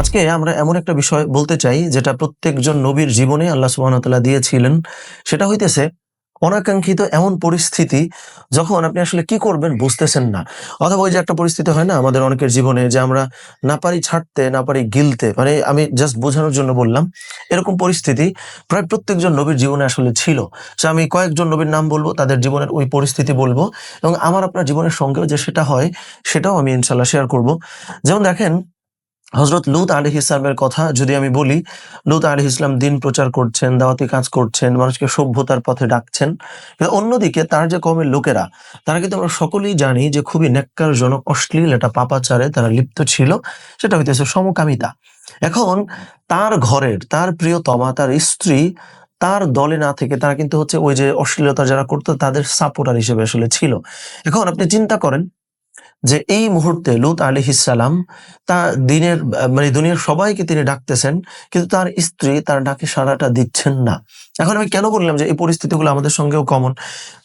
আজকে আমরা এমন একটা বিষয় বলতে চাই, যেটা প্রত্যেকজন নবীর জীবনে আল্লাহ সুবাহতাল্লাহ দিয়েছিলেন। সেটা হইতেছে, অনাকাঙ্ক্ষিত এমন পরিস্থিতি যখন আপনি আসলে কি করবেন বুঝতেছেন না। অথবা ওই যে একটা পরিস্থিতি হয় না, আমাদের অনেকের জীবনে যে আমরা না পারি ছাড়তে, না পারি গিলতে মানে আমি জাস্ট বোঝানোর জন্য বললাম, এরকম পরিস্থিতি প্রায় প্রত্যেকজন নবীর জীবনে আসলে ছিল। সে আমি কয়েকজন নবীর নাম বলব, তাদের জীবনের ওই পরিস্থিতি বলব এবং আমার আপনার জীবনের সঙ্গেও যে সেটা হয়, সেটাও আমি ইনশাল্লাহ শেয়ার করব। যেমন দেখেন হজরত লুত আলী ইসলামের কথা যদি আমি বলি, লুত আলী ইসলাম দিন প্রচার করছেন, দাওয়াতি কাজ করছেন, মানুষকে সভ্যতার পথে ডাকছেন। কিন্তু অন্যদিকে তার যে কমের লোকেরা, তারা কিন্তু আমরা সকলেই জানি যে খুবই নেককারজনক অশ্লীল একটা পাপাচারে তারা লিপ্ত ছিল, সেটা হইতেছে সমকামিতা। এখন তার ঘরের, তার প্রিয়তমা, তার স্ত্রী, তার দলে না থেকে তারা কিন্তু হচ্ছে ওই যে অশ্লীলতা যারা করতো, তাদের সাপোর্টার হিসেবে আসলে ছিল। এখন আপনি চিন্তা করেন যে এই মুহূর্তে লুত আলী ইসালাম তা দিনের মানে দুনিয়ার সবাইকে তিনি ডাকতেছেন, কিন্তু তার স্ত্রী তার ডাকে সারাটা দিচ্ছেন না। এখন আমি কেন বললাম যে এই পরিস্থিতিগুলো আমাদের সঙ্গেও কমন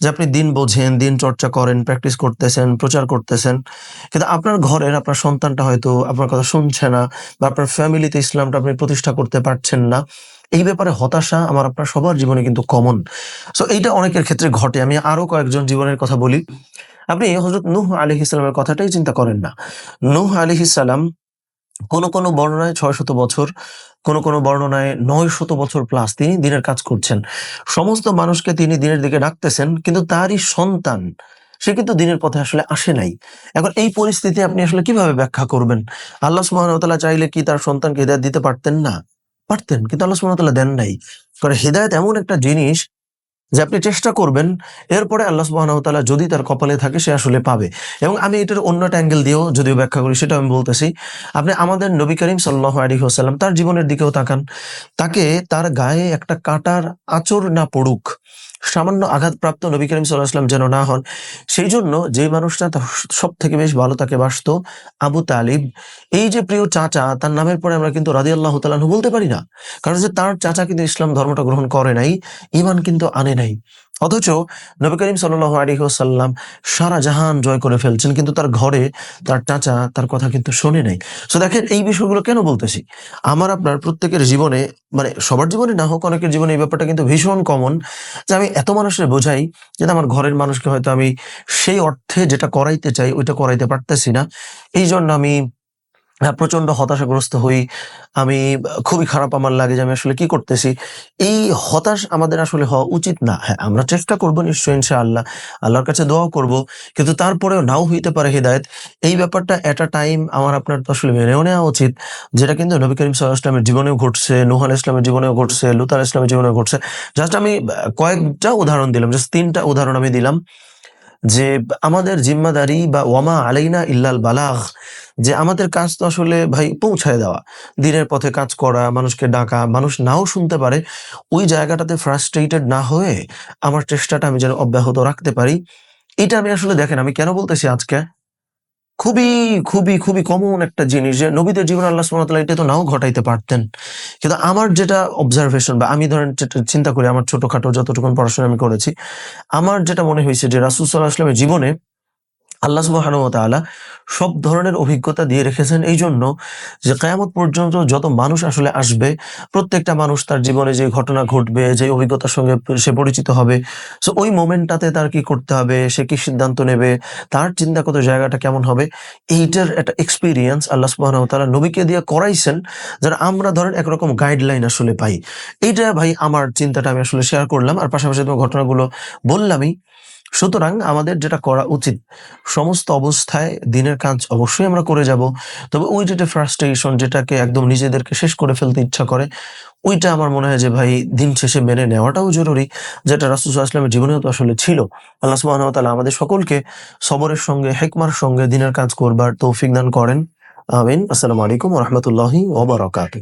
যে আপনি দিন বোঝেন, দিন চর্চা করেন প্র্যাকটিস করতেছেন, প্রচার করতেছেন, কিন্তু আপনার ঘরের, আপনার সন্তানটা হয়তো আপনার কথা শুনছে না, বা আপনার ফ্যামিলিতে ইসলামটা আপনি প্রতিষ্ঠা করতে পারছেন না। এই ব্যাপারে হতাশা আমার, আপনার সবার জীবনে কিন্তু কমন সো এইটা অনেকের ক্ষেত্রে ঘটে। আমি আরও কয়েকজন জীবনের কথা বলি। আপনি হজরত নুহ আলী ইসলামের কথাটাই চিন্তা করেন না। নুহ আলী ইসলাম কোন কোন বর্ণনায় ছয় শত বছর, কোন কোন বর্ণনায় নয় শত বছর প্লাস তিনি দিনের কাজ করছেন। সমস্ত মানুষকে তিনি দিনের দিকে ডাকতেছেন, কিন্তু তারই সন্তান, সে কিন্তু দিনের পথে আসলে আসে নাই। এখন এই পরিস্থিতি আপনি আসলে কীভাবে ব্যাখ্যা করবেন? আল্লাহ সুবাহতাল্লাহ চাইলে কি তার সন্তানকে হৃদায়ত দিতে পারতেন? না, পারতেন, কিন্তু আল্লাহ সুবাহতাল্লাহ দেন নাই। কারণ হৃদায়ত এমন একটা জিনিস যে আপনি চেষ্টা করবেন, এরপরে আল্লাহ তালা যদি তার কপালে থাকে সে আসলে পাবে। এবং আমি এটার অন্য একটা অ্যাঙ্গেল দিয়েও যদিও ব্যাখ্যা করি সেটা আমি বলতেছি। আপনি আমাদের নবী করিম সাল্লাহ আলী হোসাল্লাম তার জীবনের দিকেও তাকান। তাকে তার গায়ে একটা কাটার আচর না পড়ুক সামান্য আঘাতপ্রাপ্ত নবী করিম সাল্লাহ আসলাম যেন না হন, সেই জন্য যে মানুষটা সব থেকে বেশ ভালো তাকে বাসত, আবু তালিব। এই যে প্রিয় চাচা, তার নামের পরে আমরা কিন্তু রাদি আল্লাহ তালাহু বলতে পারি না, কারণ যে তার চাচা কিন্তু ইসলাম ধর্মটা গ্রহণ করে নাই ইমান কিন্তু আনে নাই। অথচ নবী করিম সাল্লাহ সাল্লাম সারা জাহান জয় করে ফেলছেন, কিন্তু তার ঘরে তার চাচা তার কথা কিন্তু শোনে নাই। সো দেখেন এই বিষয়গুলো কেন বলতেছি? আমার, আপনার প্রত্যেকের জীবনে মানে সবার জীবনে না হোক, অনেকের জীবনে এই ব্যাপারটা কিন্তু ভীষণ কমন যে আমি এত মানুষের বোঝাই যে আমার ঘরের মানুষকে হয়তো আমি সেই অর্থে যেটা করাইতে চাই, ওইটা করাইতে পারতেছি না। এই জন্য আমি প্রচণ্ড হতাশাগ্রস্ত হই। আমি, খুবই খারাপ আমার লাগে যে আমি আসলে কি করতেছি? এই হতাশ আমাদের আসলে হওয়া উচিত না। হ্যাঁ আমরা চেষ্টা করব নিশ্চয়ই, ইনশাআল্লাহ। আল্লাহর কাছে দোয়াও করব। কিন্তু তারপরেও নাও হইতে পারে হৃদায়ত। এই ব্যাপারটা এট আ টাইম আমার আপনার তো আসলে মেনেও নেওয়া উচিত। যেটা কিন্তু নবী করিম সাল্লাহ ইসলামের জীবনেও ঘটছে নুহান ইসলামের জীবনেও ঘটছে লুতার ইসলামের জীবনেও ঘটছে। জাস্ট আমি কয়েকটা উদাহরণ দিলাম, জাস্ট তিনটা উদাহরণ আমি দিলাম। যে আমাদের জিম্মাদারি বা ওয়ামা আলাইনা ইল্লাল বালাগ, যে আমাদের কাজ তো আসলে ভাই পৌঁছায় দেওয়া, দিনের পথে কাজ করা, মানুষকে ডাকা, মানুষ নাও শুনতে পারে, ওই জায়গাটাতে ফ্রাস্ট্রেটেড না হয়ে আমার চেষ্টাটা আমি যেন অব্যাহত রাখতে পারি। এটা আমি আসলে দেখেন, আমি কেন বলতেছি আজকে? খুবই খুবই খুবই কমন একটা জিনিস যে নবীদের জীবন আল্লাহ সুমতলা এটা তো নাও ঘটাইতে পারতেন। কিন্তু আমার যেটা অবজারভেশন বা আমি ধরেন চিন্তা করি, আমার ছোটখাটো যতটুকু পড়াশোনা আমি করেছি, আমার যেটা মনে হয়েছে যে রাসুল সাল্লাহ আসলামের জীবনে আল্লাহ সুবহানাহু ওয়া সব ধরনের অভিজ্ঞতা দিয়ে রেখেছেন। এই জন্য যে কায়ামত পর্যন্ত যত মানুষ আসলে আসবে, প্রত্যেকটা মানুষ তার জীবনে যে ঘটনা ঘটবে, যে অভিজ্ঞতার সঙ্গে সে পরিচিত হবে সো ওই মোমেন্টটাতে তার কি করতে হবে, সে কি সিদ্ধান্ত নেবে, তার চিন্তাগত জায়গাটা কেমন হবে, এইটার একটা এক্সপিরিয়েন্স আল্লাহ তাআলা নবীকে দিয়ে করাইছেন যারা আমরা ধরেন একরকম গাইডলাইন আসলে পাই। এইটা ভাই আমার চিন্তাটা আমি আসলে শেয়ার করলাম, আর পাশাপাশি তোমার ঘটনাগুলো বললামই। সুতরাং আমাদের যেটা করা উচিত, সমস্ত অবস্থায় দিনের কাজ অবশ্যই আমরা করে যাব। তবে ওই যেটা ফ্রাস্ট্রেশন যেটাকে একদম নিজেদেরকে শেষ করে ফেলতে ইচ্ছা করে, ওইটা আমার মনে হয় যে ভাই দিন শেষে মেনে নেওয়াটাও জরুরি, যেটা রাসুল আসলামের জীবনেও তো আসলে ছিল। আল্লাহ সুবহানাহু ওয়া তাআলা আমাদের সকলকে সবরের সঙ্গে, হেকমার সঙ্গে দিনের কাজ করবার তৌফিক দান করেন। আমিন। আসসালামু আলাইকুম রাহমাতুল্লাহি ওয়া বারাকাতুহু।